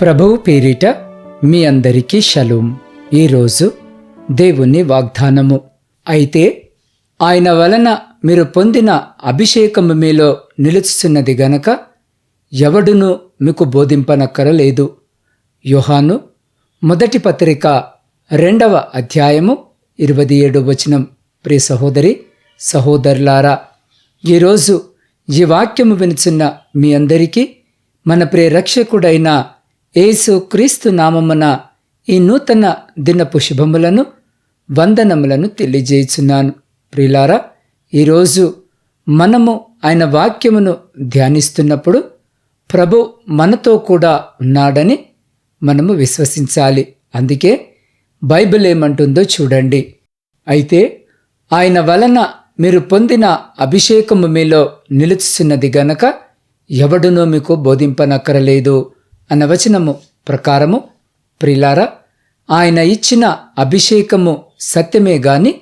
ప్రభువు పేరిట మీ అందరికీ షలోం. ఈరోజు దేవుని వాగ్దానము. అయితే ఆయన వలన మీరు పొందిన అభిషేకము మీలో నిలుచుచున్నది గనక ఎవడును మీకు బోధింపనక్కరలేదు. యోహాను మొదటి పత్రిక రెండవ అధ్యాయము ఇరవై ఏడు వచనం. ప్రియ సహోదరి సహోదరులారా ఈరోజు ఈ వాక్యము వినుచున్న మీ అందరికీ మన ప్రియ ఏసు యేసు క్రీస్తు నామమున ఈ నూతన దినపు శుభములను వందనములను తెలియజేయుచున్నాను. ప్రిలారా ఈరోజు మనము ఆయన వాక్యమును ధ్యానిస్తున్నప్పుడు ప్రభు మనతో కూడా ఉన్నాడని మనము విశ్వసించాలి. అందుకే బైబిల్ ఏమంటుందో చూడండి. అయితే ఆయన వలన మీరు పొందిన అభిషేకము మీలో నిలుచున్నది గనక ఎవడునో మీకు బోధింపనక్కరలేదు. అన్న వచనము ప్రకారము ప్రిలారా ఆయన ఇచ్చిన అభిషేకము సత్యమే గాని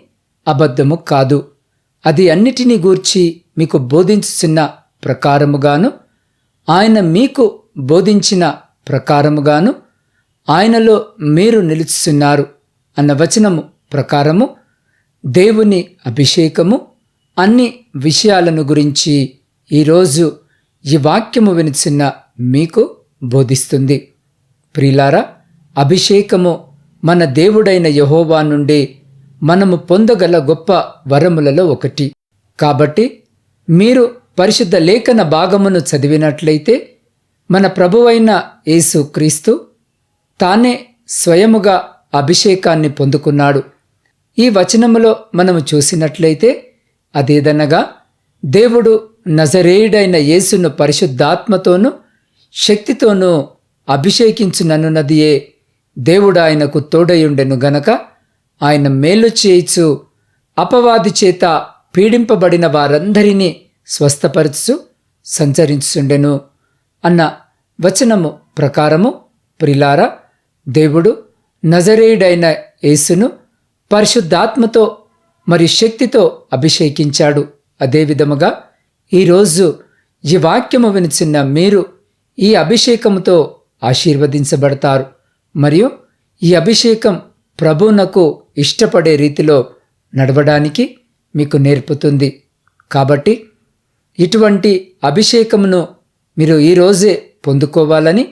అబద్ధము కాదు. అది అన్నిటినీ గూర్చి మీకు బోధించుచున్న ప్రకారముగాను ఆయన మీకు బోధించిన ప్రకారముగాను ఆయనలో మీరు నిలుచుచున్నారు అన్న వచనము ప్రకారము దేవుని అభిషేకము అన్ని విషయాలను గురించి ఈరోజు ఈ వాక్యము వినిచిన్న మీకు బోధిస్తుంది. ప్రిలారా అభిషేకము మన దేవుడైన యహోవా నుండి మనము పొందగల గొప్ప వరములలో ఒకటి. కాబట్టి మీరు పరిశుద్ధ లేఖన భాగమును చదివినట్లయితే మన ప్రభువైన యేసు క్రీస్తు తానే స్వయముగా అభిషేకాన్ని పొందుకున్నాడు. ఈ వచనములో మనము చూసినట్లయితే అదేదనగా దేవుడు నజరేయుడైన యేసును పరిశుద్ధాత్మతోనూ శక్తితోనూ అభిషేకించుననున్నదియే దేవుడు ఆయనకు తోడయుండెను గనక ఆయన మేలు చేయిచు. అపవాది చేత పీడింపబడిన వారందరినీ స్వస్థపరచు సంచరించుండెను అన్న వచనము ప్రకారము ప్రిలార దేవుడు నజరేయుడైన యేసును పరిశుద్ధాత్మతో మరి శక్తితో అభిషేకించాడు. అదేవిధముగా ఈరోజు ఈ వాక్యము వినిచిన్న మీరు ఈ అభిషేకముతో ఆశీర్వదించబడతారు. మరియు ఈ అభిషేకం ప్రభువునకు ఇష్టపడే రీతిలో నడవడానికి మీకు నేర్పుతుంది. కాబట్టి ఇటువంటి అభిషేకమును మీరు ఈరోజే పొందుకోవాలని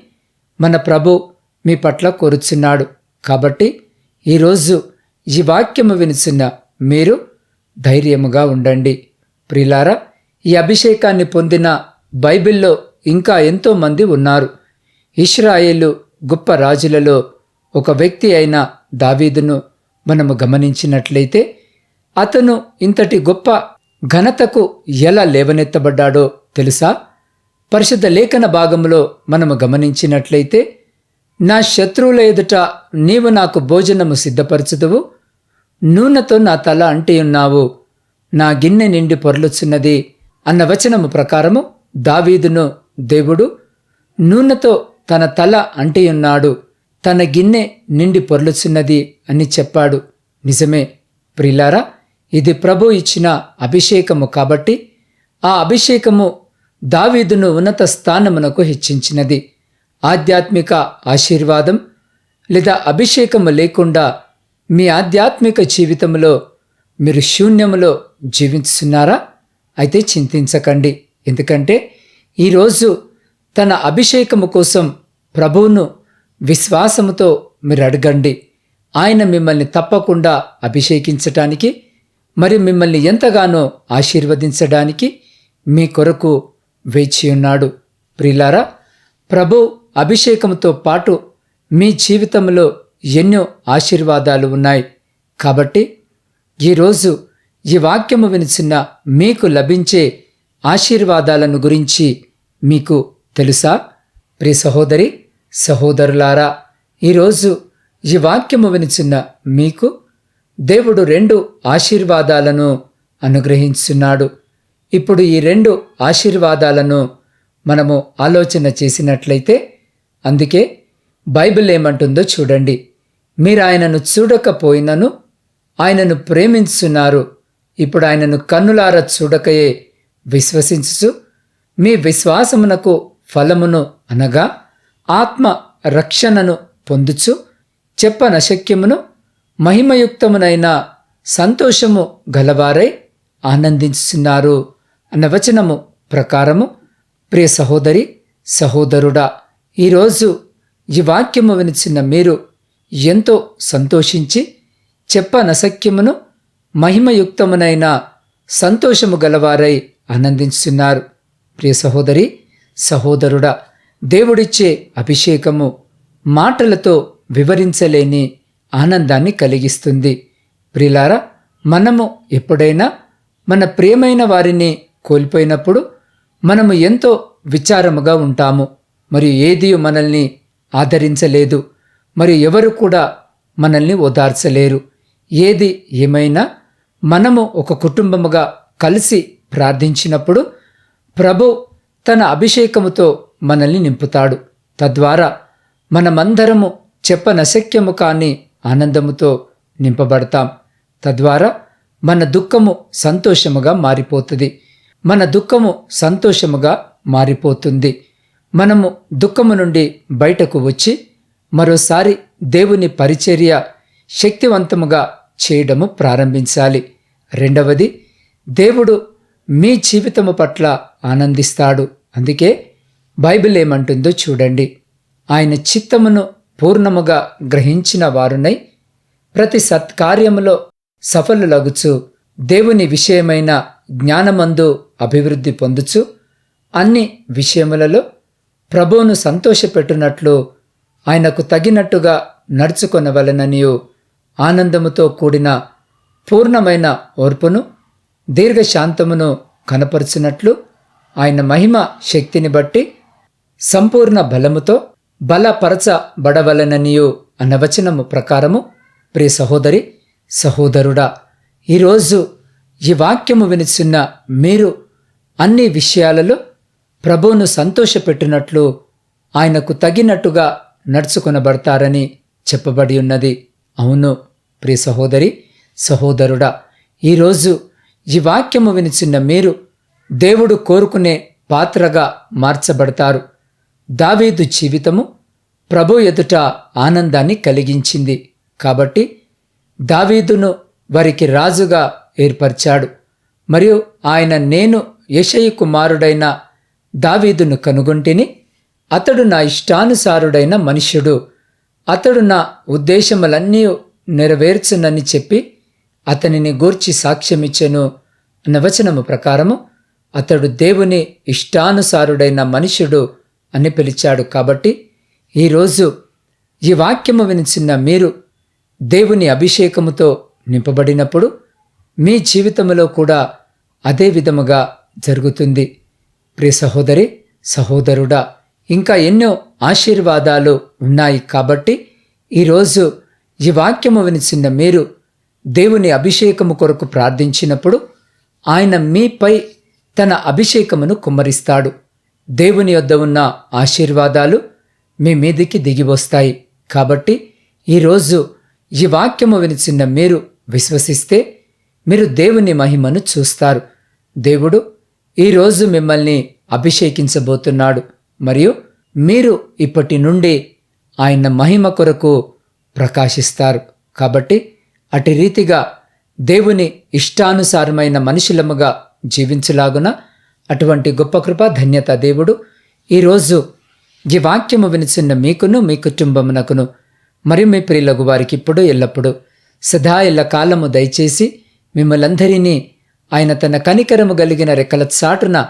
మన ప్రభు మీ పట్ల కోరుచున్నాడు. కాబట్టి ఈరోజు ఈ వాక్యము వినిచిన మీరు ధైర్యముగా ఉండండి. ప్రిలారా ఈ అభిషేకాన్ని పొందిన బైబిల్లో ఇంకా ఎంతోమంది ఉన్నారు. ఇస్రాయేలు గొప్ప రాజులలో ఒక వ్యక్తి అయిన దావీదును మనము గమనించినట్లయితే అతను ఇంతటి గొప్ప ఘనతకు ఎలా లేవనెత్తబడ్డాడో తెలుసా? పరిశుద్ధ లేఖన భాగంలో మనము గమనించినట్లయితే నా శత్రువుల ఎదుట నీవు నాకు భోజనము సిద్ధపరచుదువు నూనెతో నా తల అంటి ఉన్నావు నా గిన్నె నిండి పొరలుచున్నది అన్న వచనము ప్రకారము దావీదును దేవుడు నూనెతో తన తల అంటియున్నాడు. తన గిన్నె నిండి పొర్లుచున్నది అని చెప్పాడు. నిజమే ప్రిలారా ఇది ప్రభు ఇచ్చిన అభిషేకము కాబట్టి ఆ అభిషేకము దావీదును ఉన్నత స్థానమునకు హెచ్చించినది. ఆధ్యాత్మిక ఆశీర్వాదం లేదా అభిషేకము లేకుండా మీ ఆధ్యాత్మిక జీవితంలో మీరు శూన్యములో జీవిస్తున్నారా అయితే చింతించకండి. ఎందుకంటే ఈరోజు తన అభిషేకము కోసం ప్రభువును విశ్వాసముతో మీరు అడగండి. ఆయన మిమ్మల్ని తప్పకుండా అభిషేకించటానికి మరి మిమ్మల్ని ఎంతగానో ఆశీర్వదించడానికి మీ కొరకు వేచి ఉన్నాడు. ప్రిలారా ప్రభు అభిషేకంతో పాటు మీ జీవితంలో ఎన్నో ఆశీర్వాదాలు ఉన్నాయి. కాబట్టి ఈరోజు ఈ వాక్యము వినిచిన మీకు లభించే ఆశీర్వాదాలను గురించి మీకు తెలుసా? ప్రియ సహోదరి సహోదరులారా ఈరోజు ఈ వాక్యము వినిచున్న మీకు దేవుడు రెండు ఆశీర్వాదాలను అనుగ్రహించున్నాడు. ఇప్పుడు ఈ రెండు ఆశీర్వాదాలను మనము ఆలోచన చేసినట్లయితే అందుకే బైబిల్ ఏమంటుందో చూడండి. మీరు ఆయనను చూడకపోయినను ఆయనను ప్రేమించున్నారు. ఇప్పుడు ఆయనను కన్నులార చూడకయే విశ్వసించుచు మీ విశ్వాసమునకు ఫలమును అనగా ఆత్మ రక్షణను పొందుచు చెప్పనశక్యమును మహిమయుక్తమునైన సంతోషము గలవారై ఆనందించున్నారు అన్న వచనము ప్రకారము. ప్రియ సహోదరి సహోదరుడా ఈరోజు ఈ వాక్యము వినిచిన మీరు ఎంతో సంతోషించి చెప్పనశక్యమును మహిమయుక్తమునైన సంతోషము గలవారై ఆనందించున్నారు ప్రియ సహోదరి సహోదరుడా దేవుడిచ్చే అభిషేకము మాటలతో వివరించలేని ఆనందాన్ని కలిగిస్తుంది. ప్రిలారా మనము ఎప్పుడైనా మన ప్రియమైన వారిని కోల్పోయినప్పుడు మనము ఎంతో విచారముగా ఉంటాము. మరియు ఏది మనల్ని ఆదరించలేదు. మరియు ఎవరు కూడా మనల్ని ఓదార్చలేరు. ఏది ఏమైనా మనము ఒక కుటుంబముగా కలిసి ప్రార్థించినప్పుడు ప్రభు తన అభిషేకముతో మనల్ని నింపుతాడు. తద్వారా మనమందరము చెప్పనశక్యము కాని ఆనందముతో నింపబడతాం. తద్వారా మన దుఃఖము సంతోషముగా మారిపోతుంది. మన దుఃఖము సంతోషముగా మారిపోతుంది. మనము దుఃఖము నుండి బయటకు వచ్చి మరోసారి దేవుని పరిచర్య శక్తివంతముగా చేయడము ప్రారంభించాలి. రెండవది దేవుడు మీ జీవితము పట్ల ఆనందిస్తాడు. అందుకే బైబిల్ ఏమంటుందో చూడండి. ఆయన చిత్తమును పూర్ణముగా గ్రహించిన వారునై ప్రతి సత్కార్యములో సఫలులగుచు దేవుని విషయమైన జ్ఞానమందు అభివృద్ధి పొందుచు అన్ని విషయములలో ప్రభువును సంతోషపెట్టునట్లు ఆయనకు తగినట్టుగా నడుచుకొనవలననియు ఆనందముతో కూడిన పూర్ణమైన ఓర్పును దీర్ఘశాంతమును కనపరిచినట్లు ఆయన మహిమ శక్తిని బట్టి సంపూర్ణ బలముతో బలపరచబడవలననియు అనవచనము ప్రకారము ప్రియ సహోదరి సహోదరుడా ఈరోజు ఈ వాక్యము వినిచున్న మీరు అన్ని విషయాలలో ప్రభువును సంతోషపెట్టినట్లు ఆయనకు తగినట్టుగా నడుచుకొనబడతారని చెప్పబడి ఉన్నది. అవును ప్రియ సహోదరి సహోదరుడా ఈరోజు ఈ వాక్యము వినిచిన్న మీరు దేవుడు కోరుకునే పాత్రగా మార్చబడతారు. దావీదు జీవితము ప్రభు ఎదుట ఆనందాన్ని కలిగించింది. కాబట్టి దావీదును వారికి రాజుగా ఏర్పరిచాడు. మరియు ఆయన నేను యషయి కుమారుడైన దావీదును కనుగొంటిని అతడు నా ఇష్టానుసారుడైన మనుష్యుడు. అతడు నా ఉద్దేశములన్నీ నెరవేర్చునని చెప్పి అతనిని గూర్చి సాక్ష్యమిచ్చెను అన్న వచనము ప్రకారము అతడు దేవుని ఇష్టానుసారుడైన మనుషుడు అని పిలిచాడు కాబట్టి ఈరోజు ఈ వాక్యము వినిచిన మీరు దేవుని అభిషేకముతో నింపబడినప్పుడు మీ జీవితంలో కూడా అదే విధముగా జరుగుతుంది. ప్రియ సహోదరి సహోదరుడా ఇంకా ఎన్నో ఆశీర్వాదాలు ఉన్నాయి కాబట్టి ఈరోజు ఈ వాక్యము వినిచిన మీరు దేవుని అభిషేకము కొరకు ప్రార్థించినప్పుడు ఆయన మీపై తన అభిషేకమును కుమ్మరిస్తాడు. దేవుని వద్ద ఉన్న ఆశీర్వాదాలు మీ మీదికి దిగి వస్తాయి. కాబట్టి ఈరోజు ఈ వాక్యము వినిచిన్న మీరు విశ్వసిస్తే మీరు దేవుని మహిమను చూస్తారు. దేవుడు ఈరోజు మిమ్మల్ని అభిషేకించబోతున్నాడు. మరియు మీరు ఇప్పటి నుండి ఆయన మహిమ కొరకు ప్రకాశిస్తారు. కాబట్టి అటు రీతిగా దేవుని ఇష్టానుసారమైన మనుషులముగా జీవించలాగున అటువంటి గొప్ప కృప ధన్యత దేవుడు. ఈరోజు ఈ వాక్యము వినిచిన్న మీకును మీ కుటుంబమునకును మరి మీ ప్రియులకు వారికి ఇప్పుడు ఎల్లప్పుడూ సదా ఎల్ల కాలము దయచేసి మిమ్మలందరినీ ఆయన తన కనికరము కలిగిన రెక్కల చాటున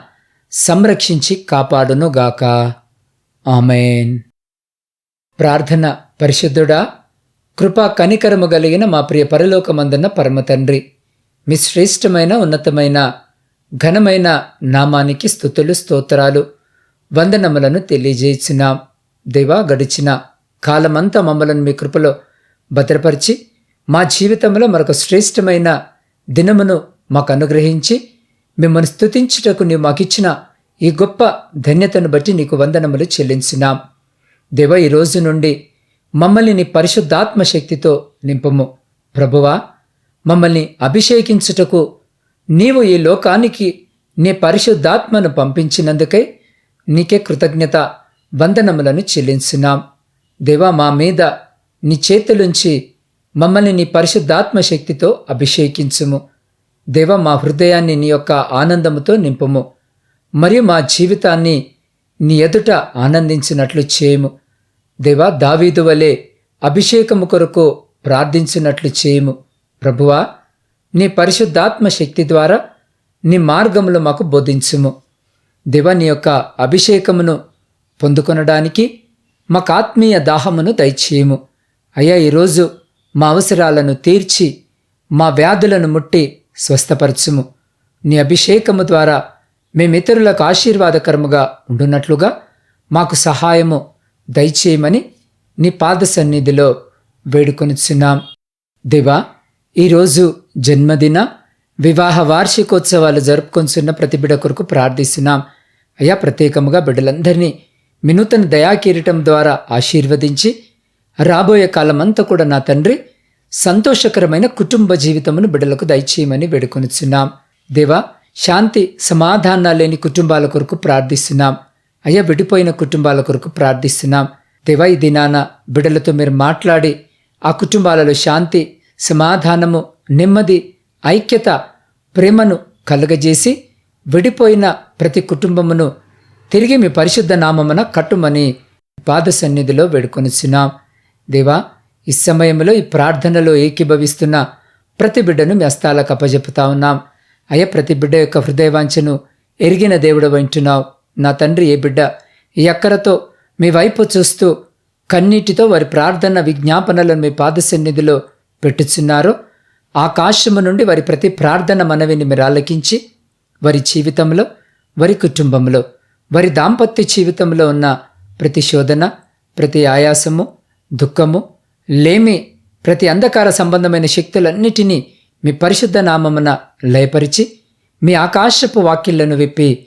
సంరక్షించి కాపాడునుగాక. ఆమెన్. ప్రార్థన పరిశుద్ధుడా కృపా కనికరము కలిగిన మా ప్రియ పరలోకమందున్న పరమ తండ్రి. మీ శ్రేష్టమైన ఉన్నతమైన ఘనమైన నామానికి స్థుతులు స్తోత్రాలు వందనములను తెలియజేసినాం. దేవా గడిచిన కాలమంతా మమ్మలను మీ కృపలో భద్రపరిచి మా జీవితంలో మరొక శ్రేష్టమైన దినమును మాకు అనుగ్రహించి మిమ్మల్ని స్తుతించుటకు నీవు మాకిచ్చిన ఈ గొప్ప ధన్యతను బట్టి నీకు వందనములు చెల్లించినాం. దేవ ఈ రోజు నుండి మమ్మల్ని నీ పరిశుద్ధాత్మ శక్తితో నింపము. ప్రభువా మమ్మల్ని అభిషేకించుటకు నీవు ఈ లోకానికి నీ పరిశుద్ధాత్మను పంపించినందుకై నీకే కృతజ్ఞత వందనములను చెల్లించున్నాం. దేవా మా మీద నీ చేతులుంచి మమ్మల్ని నీ పరిశుద్ధాత్మ శక్తితో అభిషేకించుము. దేవ మా హృదయాన్ని నీ యొక్క ఆనందముతో నింపుము. మరియు మా జీవితాన్ని నీ ఎదుట ఆనందించినట్లు చేయము. దేవా దావీదు వలె అభిషేకము కొరకు ప్రార్థించినట్లు చేయము. ప్రభువా నీ పరిశుద్ధాత్మ శక్తి ద్వారా నీ మార్గములు మాకు బోధించుము. దేవా నీ యొక్క అభిషేకమును పొందుకొనడానికి మాకు ఆత్మీయ దాహమును దయచేయము. అయ్యా ఈరోజు మా అవసరాలను తీర్చి మా వ్యాధులను ముట్టి స్వస్థపరచుము. నీ అభిషేకము ద్వారా మేము ఇతరులకు ఆశీర్వాదకరముగా ఉండున్నట్లుగా మాకు సహాయము దయచేయమని నీ పాద సన్నిధిలో వేడుకొనిచున్నాం. దేవా ఈరోజు జన్మదిన వివాహ వార్షికోత్సవాలు జరుపుకొంచున్న ప్రతిబిడ కొరకు ప్రార్థిస్తున్నాం. అయ్యా ప్రత్యేకముగా బిడ్డలందరినీ వినూతన దయాకిరీటం ద్వారా ఆశీర్వదించి రాబోయే కాలమంతా కూడా నా తండ్రి సంతోషకరమైన కుటుంబ జీవితమును బిడ్డలకు దయచేయమని వేడుకొనిచున్నాం. దేవా శాంతి సమాధానాలు లేని కుటుంబాల కొరకు ప్రార్థిస్తున్నాం. అయ్యా విడిపోయిన కుటుంబాల కొరకు ప్రార్థిస్తున్నాం. దేవా ఈ దినాన బిడ్డలతో మీరు మాట్లాడి ఆ కుటుంబాలలో శాంతి సమాధానము నెమ్మది ఐక్యత ప్రేమను కలుగజేసి విడిపోయిన ప్రతి కుటుంబమును తిరిగి మీ పరిశుద్ధ నామమున కట్టుమని పాద సన్నిధిలో వేడుకొనిచున్నాం. దేవా ఈ సమయంలో ఈ ప్రార్థనలో ఏకీభవిస్తున్న ప్రతి బిడ్డను మీ అస్తాలకు అప్పజెపుతా ఉన్నాం. అయ్యా ప్రతి బిడ్డ యొక్క హృదయవాంఛను ఎరిగిన దేవుడు వింటున్నావు నా తండ్రి ఏ బిడ్డ ఈ మీ వైపు చూస్తూ కన్నీటితో వారి ప్రార్థన విజ్ఞాపనలను మీ పాదసన్నిధిలో పెట్టుచున్నారో. ఆకాశము నుండి వారి ప్రతి ప్రార్థన మనవిని మీరు ఆలకించి వారి జీవితంలో వారి కుటుంబంలో వారి దాంపత్య జీవితంలో ఉన్న ప్రతి శోధన ప్రతి ఆయాసము దుఃఖము లేమి ప్రతి అంధకార సంబంధమైన శక్తులన్నిటినీ మీ పరిశుద్ధ నామమున లయపరిచి మీ ఆకాశపు వాక్యలను విప్పి